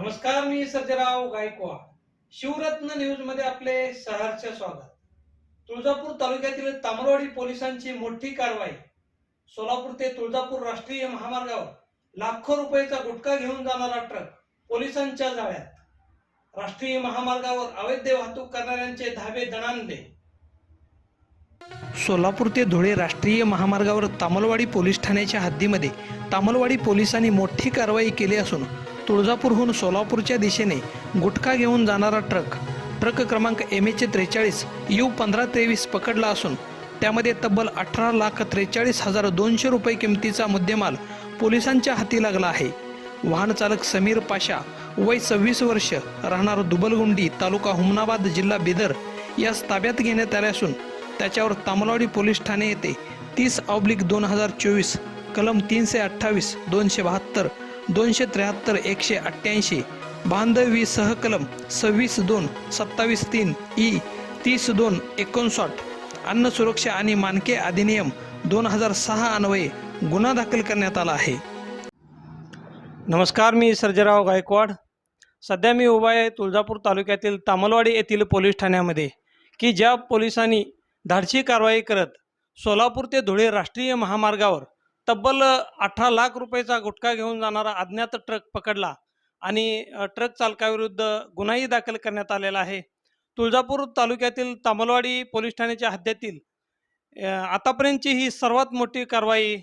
नमस्कार मी सर्जेराव गायकवाड. शिवरत्न न्यूजमध्ये आपले सहर्ष स्वागत. तुळजापूर तालुक्यातील तामरवाडी पोलिसांची मोठी कारवाई. सोलापूर ते तुळजापूर राष्ट्रीय महामार्गावर लाखो रुपयाचा गुटखा घेऊन जाणारा ट्रक पोलिसांच्या जाळ्यात. राष्ट्रीय महामार्गावर अवैध वाहतूक करणाऱ्यांचे धाबे दणाणले. सोलापूर ते धुळे राष्ट्रीय महामार्गावर तामलवाडी पोलीस ठाण्याच्या हद्दीमध्ये तामलवाडी पोलिसांनी मोठी कारवाई केली असून तुळजापूरहून सोलापूरच्या दिशेने गुटखा घेऊन जाणारा ट्रक ट्रक क्रमांक एम एच त्रेचाळीस यू पंधरा तेवीस पकडला असून त्यामध्ये तब्बल अठरा लाख त्रेचाळीस हजार दोनशे रुपये किमतीचा मुद्देमाल पोलिसांच्या हाती लागला आहे. वाहन चालक समीर पाशा वय सव्वीस वर्ष राहणार दुबलगुंडी तालुका हुमनाबाद जिल्हा बिदर यास ताब्यात घेण्यात आले असून त्याच्यावर तामलवाडी पोलीस ठाणे येथे तीस ऑब्लिक दोन हजार चोवीस कलम तीनशे अठ्ठावीस दोनशे बहात्तर दोनशे त्र्याहत्तर एकशे अठ्ठ्याऐंशी बांधवी सहकलम सव्वीस दोन सत्तावीस तीन ई तीस दोन एकोणसाठ अन्न सुरक्षा आणि मानके अधिनियम दोन हजार सहा अन्वये गुन्हा दाखल करण्यात आला आहे. नमस्कार मी सर्जराव गायकवाड. सध्या मी उभा आहे तुळजापूर तालुक्यातील तामलवाडी येथील पोलीस ठाण्यामध्ये की ज्या पोलिसांनी धाडशी कारवाई करत सोलापूर ते धुळे राष्ट्रीय महामार्गावर तब्बल अठरा लाख रुपयाचा गुटखा घेऊन जाणारा अज्ञात ट्रक पकडला आणि ट्रक चालकाविरुद्ध गुन्हाही दाखल करण्यात आलेला आहे. तुळजापूर तालुक्यातील तामलवाडी पोलीस ठाण्याच्या हद्दीतील आतापर्यंतची ही सर्वात मोठी कारवाई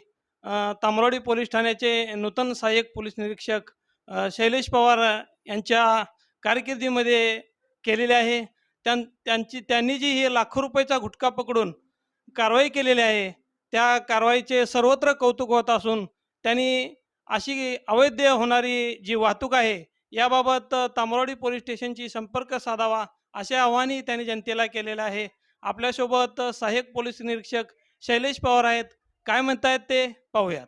तामलवाडी पोलीस ठाण्याचे नूतन सहाय्यक पोलीस निरीक्षक शैलेश पवार यांच्या कारकिर्दीमध्ये केलेली आहे. त्यां त्यांची त्यांनी जी ही लाखो रुपयाचा गुटखा पकडून कारवाई केलेली आहे त्या कारवाईचे सर्वत्र कौतुक होत असून त्यांनी अशी अवैध होणारी जी वाहतूक आहे याबाबत तामरवाडी पोलीस स्टेशनशी संपर्क साधावा असे आव्हानही त्यांनी जनतेला केलेलं आहे. आपल्यासोबत सहाय्यक पोलीस निरीक्षक शैलेश पवार आहेत. काय म्हणतायत ते? पाहूयात.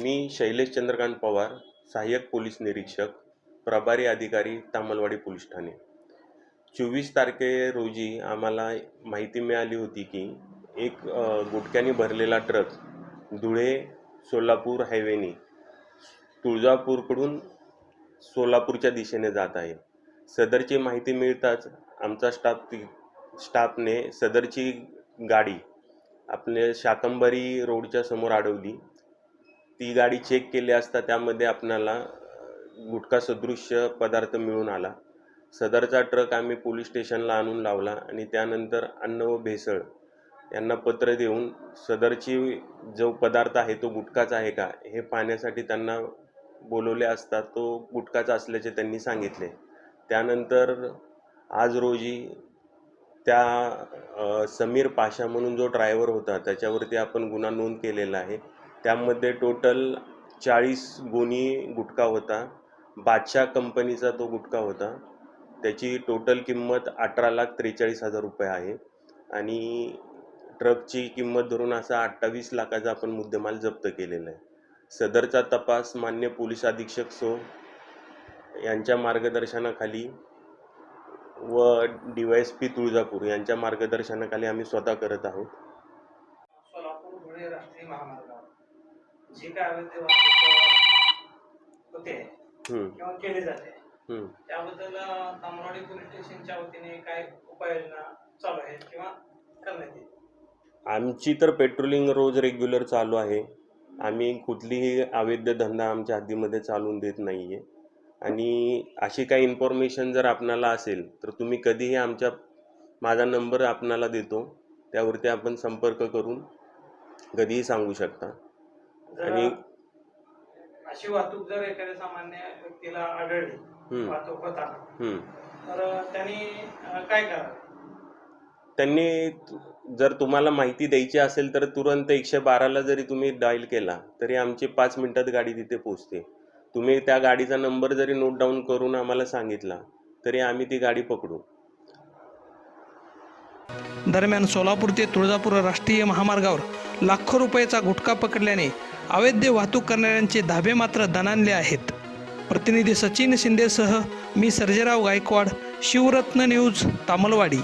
मी शैलेश चंद्रकांत पवार सहाय्यक पोलीस निरीक्षक प्रभारी अधिकारी तामलवाडी पोलीस ठाणे. चोवीस तारखे रोजी आम्हाला माहिती मिळाली होती की एक गुटख्याने भरलेला ट्रक धुळे सोलापूर हायवेने तुळजापूरकडून सोलापूरच्या दिशेने जात आहे. सदरची माहिती मिळताच आमचा स्टाफ ती स्टाफने सदरची गाडी आपले शाकंबरी रोडच्या समोर अडवली. ती गाडी चेक केली असता त्यामध्ये आपणाला गुटखा सदृश्य पदार्थ मिळून आला. सदरचा ट्रक आम्ही पोलीस स्टेशनला आणून लावला आणि त्यानंतर अन्न व भेसळ यांना पत्र देऊन सदरची जो पदार्थ आहे तो गुटखाचा आहे का हे पाहण्यासाठी त्यांना बोलवले असता तो गुटखाचा असल्याचे त्यांनी सांगितले. त्यानंतर आज रोजी त्या समीर पाशा म्हणून जो ड्रायव्हर होता त्याच्यावरती आपण गुन्हा नोंद केलेला आहे. त्यामध्ये टोटल चाळीस गोणी गुटखा होता. बादशाह कंपनीचा तो गुटखा होता. त्याची टोटल किंमत अठरा लाख त्रेचाळीस हजार रुपये आहे. आणि ट्रकची किंमत धरून असा अठ्ठावीस लाखाचा आपण मुद्देमाल जप्त केलेला आहे. सदरचा तपास मान्य पोलीस अधीक्षक सो यांच्या मार्गदर्शनाखाली व D Y S P Tuljapur यांच्या मार्गदर्शनाखाली आम्ही स्वतः करत आहोत. सोलापूर धुळे राष्ट्रीय महामार्गावर. जे काय अवैध वाहतूक होते हम्म, किंवा केले जाते हम्म. त्याबद्दल अ, तामरवाडी पोलीस स्टेशनच्या वतीने काय उपाययोजना चालू आहेत किंवा करण्यात येईल? आमची तर पेट्रोलिंग रोज रेग्युलर चालू आहे. आम्ही कुठलीही अवैध धंदा आमच्या हद्दीमध्ये चालून देत नाही आहे आणि अशी काही इन्फॉर्मेशन जर आपणाला असेल तर तुम्ही कधीही आमच्या माझा नंबर आपणाला देतो. त्यावरती आपण संपर्क करून कधीही सांगू शकता. आणि- अशी वाहतूक जर एखाद्या सामान्य व्यक्तीला आढळली वाहतूक होताना. तर त्यांनी काय करावं? त्यांनी जर तुम्हाला माहिती द्यायची असेल तर तुरंत एकशे बाराला जरी तुम्ही डायल केला तरी आमची पाच मिनटात गाडी तिथे पोचते तुम्ही त्या गाडीचा नंबर जरी नोट डाऊन करून आम्हाला सांगितला तरी आम्ही ती गाडी पकडू. दरम्यान सोलापूर ते तुळजापूर राष्ट्रीय महामार्गावर लाखो रुपयाचा गुटखा पकडल्याने अवैध वाहतूक करणाऱ्यांचे धाबे मात्र दणानले आहेत. प्रतिनिधी सचिन शिंदेसह मी सर्जेराव गायकवाड शिवरत्न न्यूज तामलवाडी.